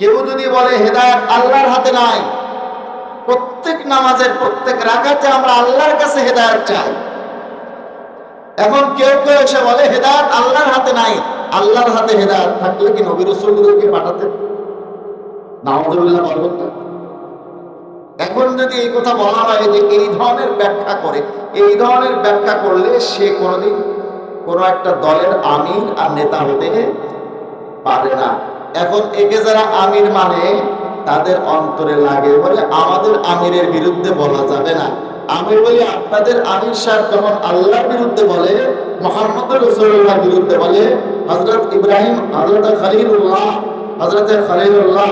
কেউ যদি বলে হেদায়ত আল্লাহর হাতে নাই, প্রত্যেক নামাজের প্রত্যেক রাখাতে আমরা আল্লাহর কাছে হেদায়ত চাই। এখন কেউ কেউ এসে বলে, হেদায়ত আল্লাহর হাতে নাই। আল্লাহর হাতে হেদায়ত থাকলে কি নবী রসুলগুলোকে পাঠাতেন? নামাজুল্লাহ বলবেন না। এখন যদি এই কথা বলা হয় যে এই ধরনের ব্যাখ্যা করে, এই ধরনের ব্যাখ্যা করলে সে কোনোদিন কোনো একটা দলের আমির আর নেতা হতে পারে না। এখন একে যারা আমির মানে তাদের অন্তরে লাগে বলে আমাদের আমিরের বিরুদ্ধে বলা যাবে না। আমির বলি, আপনাদের আমির সাহেব যখন আল্লাহর বিরুদ্ধে বলে, মোহাম্মদ রসুল্লাহ বিরুদ্ধে বলে হজরত ইব্রাহিম হজরত খলিলুল্লাহ হজরত খলিলুল্লাহ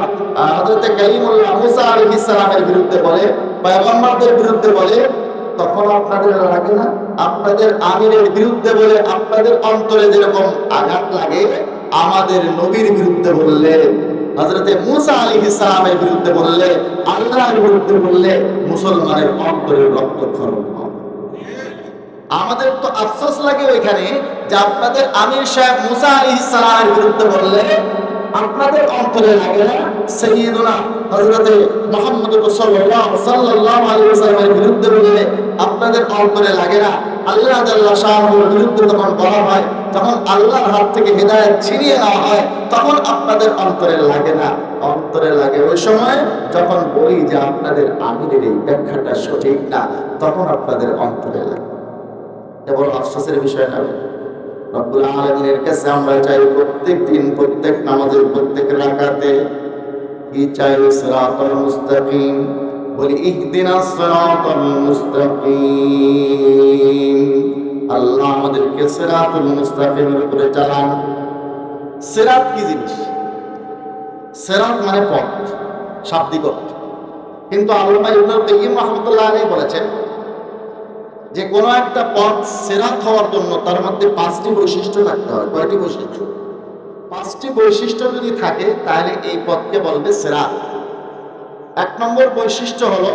হজরত কলিমুল্লাহ মুসা আলী ইসলামের বিরুদ্ধে বলে, পয়গম্বরদের বিরুদ্ধে বলে তখন আপনাদের লাগে না? আপনাদের আমিরের বিরুদ্ধে বলে আপনাদের অন্তরে যেরকম আঘাত লাগে আমাদের নবীর বিরুদ্ধে বললে হজরতে মুসা আলী ইসলামের বিরুদ্ধে বললে, আল্লাহর বিরুদ্ধে বললে মুসলমানের অন্তরে রক্তক্ষরণ হয় আমাদের তো আফসোস লাগে ওইখানে যে আপনাদের আমির সাহেব মুসা আলী ইসলামের বিরুদ্ধে বললে, আপনাদের অন্তরে লাগে না সৈয়দুনা হযরতে মুহাম্মদ সাল্লাল্লাহু আলাইহি ওয়াসাল্লামের বিরুদ্ধে বললে আপনাদের অন্তরে লাগে না আল্লাহ জাল্লা শাহর বিরুদ্ধে যখন বলা হয় তখন আল্লাহর হাত থেকে হেদায়েত ছিনিয়ে নেওয়া হয়, তখন আপনাদের অন্তরে লাগে না। অন্তরে লাগে ওই সময় যখন বলি যে আপনাদের আমিরের এই ব্যাখ্যাটা সঠিক না, তখন আপনাদের অন্তরে লাগে। এটা বড় আফসোসের বিষয় না। রব্বুল আলমিনের কাছে আমরা চাই প্রত্যেক দিন, প্রত্যেক নামাজের প্রত্যেক রাকাতে কি চাই? সিরাতাল মুস্তাকিম। বলি ইহদিনা সিরাতাল মুস্তাকিম। আল্লাহ আমাদেরকে সিরাতুল মুস্তাকিমের উপরে চালান। সিরাত কি জিনিস? সেরাত মানে পথ, শাব্দিক অর্থ। কিন্তু আল্লামা ইবনুল কাইয়্যিম রাহমাতুল্লাহ আলাইহি বলেছেন, যে কোনো একটা পথ সেরাত হওয়ার জন্য তার মধ্যে পাঁচটি বৈশিষ্ট্য থাকতে হয়। কয়টি বৈশিষ্ট্য? পাঁচটি বৈশিষ্ট্য যদি থাকে, তাহলে এই পথকে বলবে সেরাত। এক নম্বর বৈশিষ্ট্য হলো,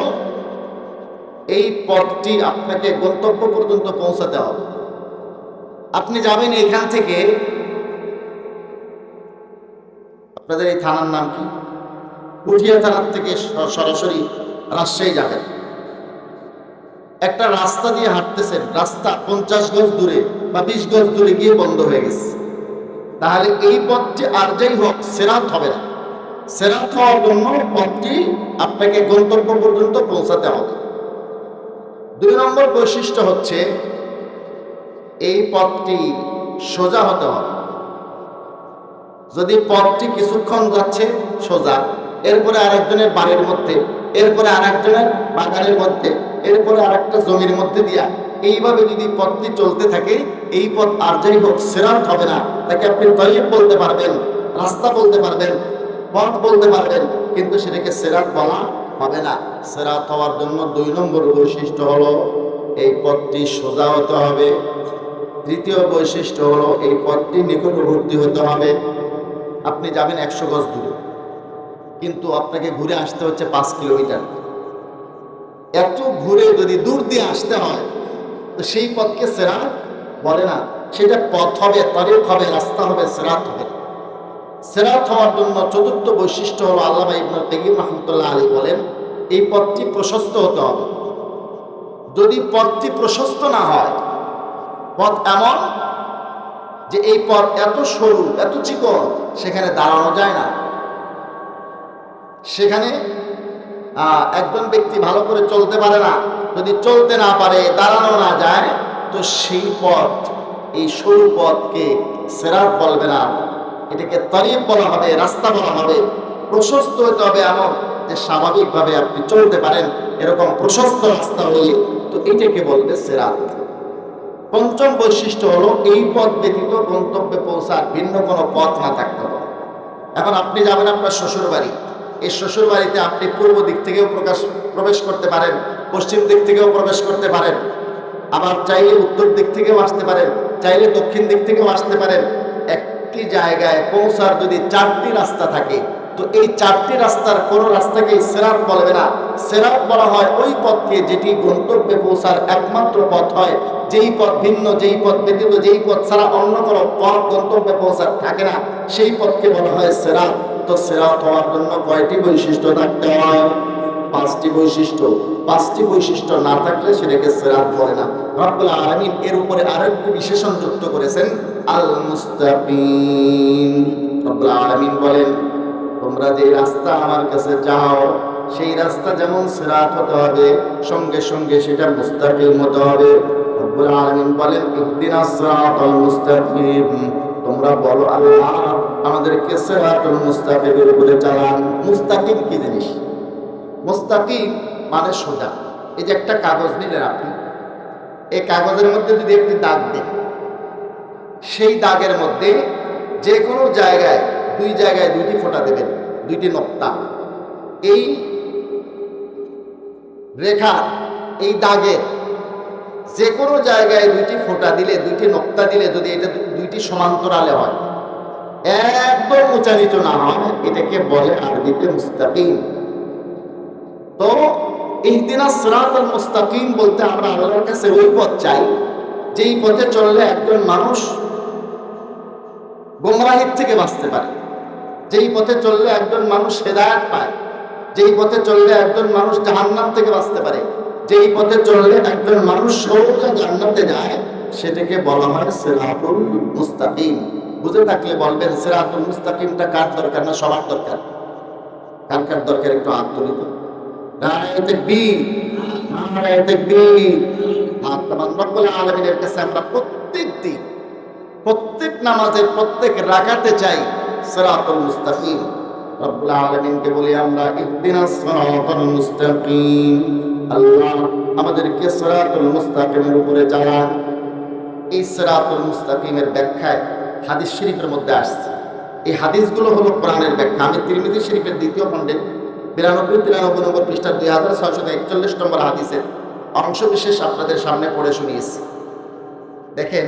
এই পথটি আপনাকে গন্তব্য পর্যন্ত পৌঁছাতে হবে। আপনি যাবেন এখান থেকে, আপনাদের এই থানার নাম কি? পুঠিয়া থানার থেকে সরাসরি রাজশাহী যাবেন। একটা রাস্তা দিয়ে হাঁটতেছেন, রাস্তা পঞ্চাশ গজ দূরে বা বিশ গজ দূরে গিয়ে বন্ধ হয়ে গেছে। তাহলে এই পথটি আর যাই হোক, সেরাত হবে না। সেরাত হওয়ার জন্য পথটি আপনাকে গন্তব্য পর্যন্ত পৌঁছাতে হবে। দুই নম্বর বৈশিষ্ট্য হচ্ছে এই পথটি সোজা হতে হবে। যদি পথটি কিছুক্ষণ যাচ্ছে, সোজা। এরপরে আরেকজনের বাড়ির মধ্যে, এরপরে আরেকজনের বাগানের মধ্যে, এরপরে আরেকটা জমির মধ্যে দিয়া এইভাবে যদি পথটি চলতে থাকে, এই পথ আর যাই হোক সেরাত হবে না। তাকে আপনি তৈব বলতে পারবেন, রাস্তা বলতে পারবেন, পথ বলতে পারবেন, কিন্তু সেটাকে সেরাত বলা হবে না। সেরাত হওয়ার জন্য দুই নম্বর বৈশিষ্ট্য হলো, এই পথটি সোজা হতে হবে। তৃতীয় বৈশিষ্ট্য হলো এই পথটি নিকটবর্তী হতে হবে। আপনি যাবেন একশো গজ দূরে। কিন্তু আপনাকে ঘুরে আসতে হচ্ছে পাঁচ কিলোমিটার। এত ঘুরে যদি দূর দিয়ে আসতে হয়, তো সেই পথকে সেরা বলে না। সেটা পথ হবে তরিক হবে, রাস্তা হবে, সেরাত হবে। সেরাত হওয়ার জন্য চতুর্থ বৈশিষ্ট্য হলো আল্লাহ ইবনুল কাইয়্যিম রাহমাতুল্লাহ আলাইহি বলেন, এই পথটি প্রশস্ত হতে হবে। যদি পথটি প্রশস্ত না হয় পথ এমন যে এই পথ এত সরু, এত চিকন, সেখানে দাঁড়ানো যায় না। সেখানে একজন ব্যক্তি ভালো করে চলতে পারে না। যদি চলতে না পারে, দাঁড়ানো না যায়, তো সেই পথ, এই সরু পথকে সেরাত বলবে না। এটাকে তরিব বলা হবে, রাস্তা বলা হবে, প্রশস্ত হতে হবে এমন যে স্বাভাবিকভাবে আপনি চলতে পারেন, এরকম প্রশস্ত রাস্তা হলে, তো এটাকে বলবে সেরাত। পঞ্চম বৈশিষ্ট্য হলো, এই পথ ব্যতীত গন্তব্যে পৌঁছার ভিন্ন কোনো পথ না থাকতে হবে। এখন আপনি যাবেন আপনার শ্বশুর বাড়ি এই শ্বশুর বাড়িতে আপনি পূর্ব দিক থেকেও প্রকাশ প্রবেশ করতে পারেন, পশ্চিম দিক থেকেও প্রবেশ করতে পারেন। আবার চাইলে উত্তর দিক থেকেও আসতে পারেন, চাইলে দক্ষিণ দিক থেকেও আসতে পারেন। একটি জায়গায় পৌঁছার যদি চারটি রাস্তা থাকে তো এই চারটি রাস্তার কোনো রাস্তাকে সেরাত বলবে না। সেরাত বলা হয় ওই পথকে যেটি গন্তব্যে পৌঁছার একমাত্র পথ হয়। যেই পথ ভিন্ন, যেই পথ ব্যতীত, যেই পথ ছাড়া অন্য কোনো পথ গন্তব্যে পৌঁছার থাকে না, সেই পথকে বলা হয় সেরাত তো সেরাত হওয়ার জন্য কয়টি বৈশিষ্ট্য থাকতে হয়? পাঁচটি বৈশিষ্ট্য। পাঁচটি বৈশিষ্ট্য না থাকলে সেটাকে সেরাত বলে না। রব্বুল আলামিন এর উপরে আরেকটি বিশেষণ যুক্ত করেছেন আল মুস্তাকিম রব্বুল আলামিন বলেন তোমরা যে রাস্তা আমার কাছে যাও সেই রাস্তা যেমন সিরাত হতে হবে, সঙ্গে সঙ্গে সেটা মুস্তাকিম হতে হবে। রব্বুল আলামিন বলেন ইহদিনাস সিরাতাল মুস্তাকিম। তোমরা বলো, আল্লাহ আমাদেরকে সিরাতুল মুস্তাকিমের উপরে চালান। মুস্তাকিম কি জিনিস? মুস্তাকিম মানে সোজা। এই যে একটা কাগজ নিলেন আপনি, এই কাগজের মধ্যে যদি একটি দাগ দেন, সেই দাগের মধ্যে যে কোনো জায়গায়, দুই জায়গায় দুইটি ফোঁটা দেবেন। দুইটি নক্তা। এই রেখা, এই দাগে যে কোনো জায়গায় দুইটি ফোঁটা দিলে, দুইটি নক্তা দিলে যদি এটা দুইটি সমান্তরালে হয়, একদম উঁচা নিচু না হয়, এটাকে বলে আরবিতে মুস্তাকিম। তো ইহদিনা সিরাতাল মুস্তাকিম বলতে আমরা আল্লাহর কাছে ওই পথ চাই, যেই পথে চললে একজন মানুষ গোমরাহির থেকে বাঁচতে পারে। যেই পথে চললে একজন মানুষ হেদায়াত পায়, যেই পথে চললে একজন মানুষ জাহান্নাম থেকে বাঁচতে পারে, যেই পথে চললে একজন মানুষ সৌজা জান্নাতে যায়, সেটাকে বলা হয় সিরাতুল মুস্তাকিম। বুঝে থাকলে বলবেন সিরাতুল মুস্তাকিমটা কার দরকার না সবার দরকার? কার কার দরকার একটু হাত প্রত্যেক দিন, প্রত্যেক নামাজের প্রত্যেক রাকাতে চাই সিরাতুল হাদিস হলো ব্যাখ্যা। আমি শরীফের দ্বিতীয় খণ্ডের বিরানব্বই নম্বর পৃষ্ঠার দুই হাজার একচল্লিশ নম্বর হাদিসের আপনাদের সামনে পড়ে শুনিয়েছি। দেখেন,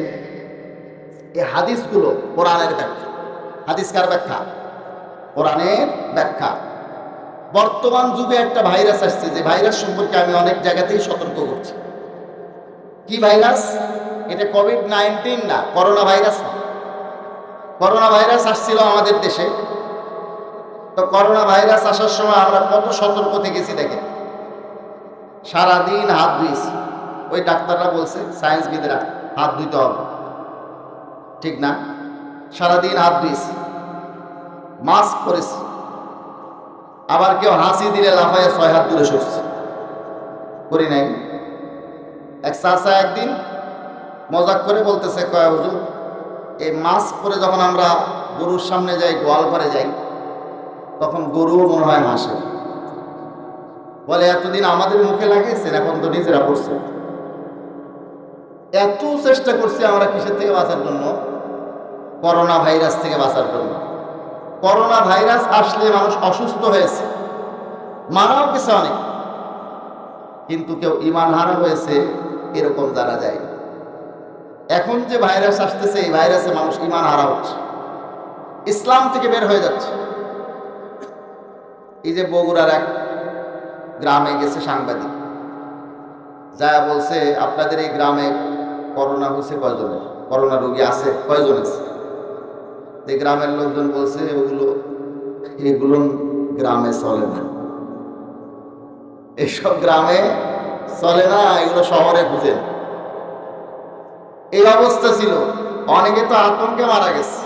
এই হাদিসগুলো কোরআনের ব্যাখ্যা। হাদিস কার ব্যাখ্যা, কোরআনের ব্যাখ্যা। বর্তমান যুগে একটা ভাইরাস আসছে, যে ভাইরাস সম্পর্কে আমি অনেক জায়গাতেই সতর্ক করছি। কি ভাইরাস? এটা কোভিড নাইন্টিন না, করোনা ভাইরাস না। করোনা ভাইরাস আসছিল আমাদের দেশে। তো করোনা ভাইরাস আসার সময় আমরা কত সতর্ক থেকেছি দেখেন। সারাদিন হাত ধুয়েছি। ওই ডাক্তাররা বলছে সায়েন্সবিদরা হাত ধুইতে হবে। ঠিক না? সারাদিন হাত ধুয়েছি মাস্ক পরেছি, আবার কেউ হাসি দিলে লাফায় ছয় হাত দূরে সরছে। করি নাই। এক চাষা একদিন মজাক করে বলতেছে, কয়, হুজুর, এই মাস্ক পরে যখন আমরা গরুর সামনে যাই, গোয়াল ঘরে যাই, তখন গরুও মনে হয় হাসে। বলে, এতদিন আমাদের মুখে লাগিয়েছেন, এখন তো নিজেরা করছে এত চেষ্টা করছি আমরা কিসের থেকে বাঁচার জন্য করোনা ভাইরাস থেকে বাঁচার জন্য। করোনা ভাইরাস আসলে মানুষ অসুস্থ হয়েছে। মারাও গেছে অনেক। কিন্তু কেউ ইমান হারা হয়েছে, এরকম জানা যায় এখন যে ভাইরাস আসতেছে, এই ভাইরাসে মানুষ ইমান হারা হচ্ছে। ইসলাম থেকে বের হয়ে যাচ্ছে। এই যে বগুড়ার এক গ্রামে গেছে সাংবাদিক। যা বলছে, আপনাদের এই গ্রামে করোনা হয়েছে কয়জনের? করোনা রোগী আছে, কয়জন আছে? এই গ্রামের লোকজন বলছে ওগুলো এগুলো গ্রামে চলে না। এসব গ্রামে চলে না, এগুলো শহরে বুঝেন এই অবস্থা ছিল। অনেকে তো আতঙ্কে মারা গেছে।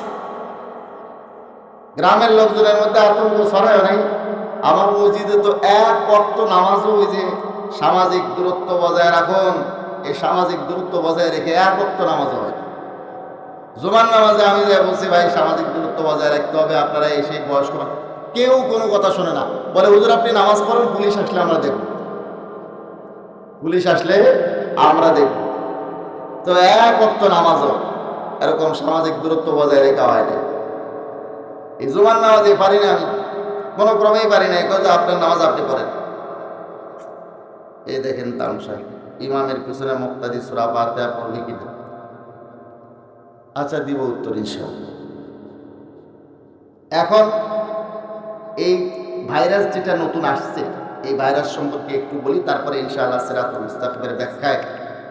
গ্রামের লোকজনের মধ্যে আতঙ্ক ছড়ায় নাই। আমার মসজিদে তো এক অর্থ নামাজও ওই যে সামাজিক দূরত্ব বজায় রাখুন, এই সামাজিক দূরত্ব বজায় রেখে এক অর্থ নামাজও হয় জুমার নামাজে আমি যে বলছি, ভাই, সামাজিক দূরত্ব বজায় রাখতে হবে, আপনারা এই সেই বয়স্ক কেউ কোনো কথা শোনে না। বলে, হুজুর, আপনি নামাজ পড়েন, পুলিশ আসলে আমরা দেখব। পুলিশ আসলে আমরা দেখব। তো এক অক্ত নামাজও এরকম সামাজিক দূরত্ব বজায় রেখা হয় না এই জুমার নামাজে পারি না আমি। কোনো ক্রমেই পারি না। কথা আপনার নামাজ আপনি পড়েন। এই দেখেন তামসা ইমামের পিছনে মুক্তাদি সুরা পাতে পড়লি কিনা? আচ্ছা দিব উত্তর ইনশাআল্লাহ। এখন এই ভাইরাস যেটা নতুন আসছে, এই ভাইরাস সম্পর্কে একটু বলি, তারপরে ইনশাআল্লাহ সিরাতুল মুস্তাকিমের ব্যাখ্যায়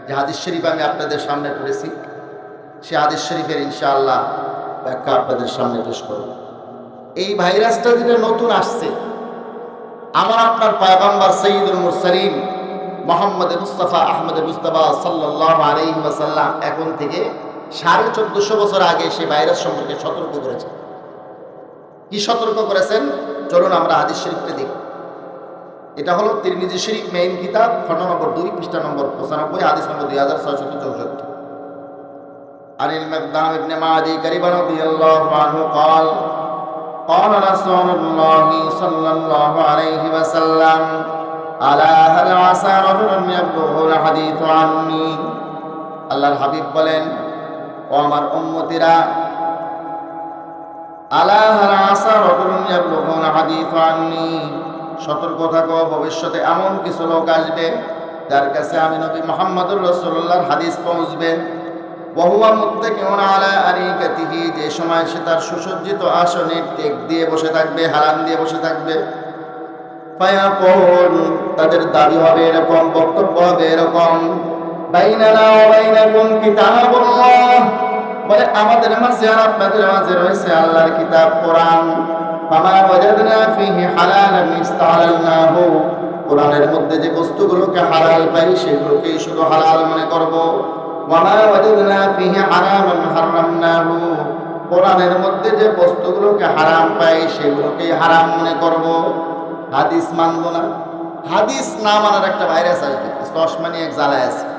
যে হাদিস শরীফ আমি আপনাদের সামনে পড়েছি, সে হাদিস শরীফের ইনশাআল্লাহ ব্যাখ্যা আপনাদের সামনে পেশ করব। এই ভাইরাসটা যেটা নতুন আসছে, আমার আপনার পায়গাম্বার সঈদুল মুরসালিম মোহাম্মদ মুস্তাফা আহমদ মুস্তাফা সাল্লাহ আলহি ওয়াসাল্লাম এখন থেকে সাড়ে চোদ্দশো বছর আগে সে ভাইরাস সম্পর্কে সতর্ক করেছেন কি সতর্ক করেছেন চলুন আমরা হাদিস শরীফটা দেখি এটা হলো তিরমিজি শরীফ মেইন কিতাব খন্ড নম্বর দুই পৃষ্ঠা নম্বর পঁচানব্বই হাদিস নম্বর দুই হাজার ছয়শত চৌষট্টি عن المقدام بن معدي كريم رضي الله عنه قال قال رسول الله صلى الله عليه وسلم ألا هل عسى رجل يبلغ الحديث عني আল্লাহর হাবিব বলেন ও আমার উম্মতিরা। আলা আসা হাদিস আন্নি। সতর্ক ভবিষ্যতে এমন কিছু লোক আসবে যার কাছে আমি নবী মুহাম্মদুর হাদিস পৌঁছবে। ওয়াহুয়া মুত্তাকিউন আলা আরিকাতিহি, যে সময় সে তার সুসজ্জিত আসনে টেক দিয়ে বসে থাকবে হারান দিয়ে বসে থাকবে। তাদের দাবি হবে এরকম, বক্তব্য হবে এরকম। আমাদের কিতাব, কোরআন। মধ্যে যে বস্তুগুলোকে পাই শুধু মনে মধ্যে যে বস্তুগুলোকে হারাম পাই সেগুলোকে হারাম মনে করব। হাদিস মানব না। হাদিস না মানার একটা ভাইরাস আসবে চশমা নিয়ে জ্বালায় আছে।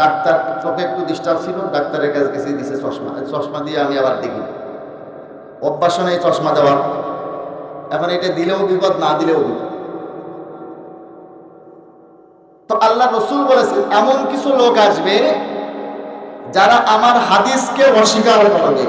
ডাক্তার, চোখে একটু ডিস্টার্ব ছিল, ডাক্তারের কাছে গেছে, দিছে চশমা। চশমা দিয়ে আমি আবার দেখি। অভ্যাস নেই চশমা দেওয়ার। এখন এটা দিলেও বিপদ, না দিলেও বিপদ। তো আল্লাহ রসুল বলেছেন, এমন কিছু লোক আসবে যারা আমার হাদিসকে অস্বীকার করবে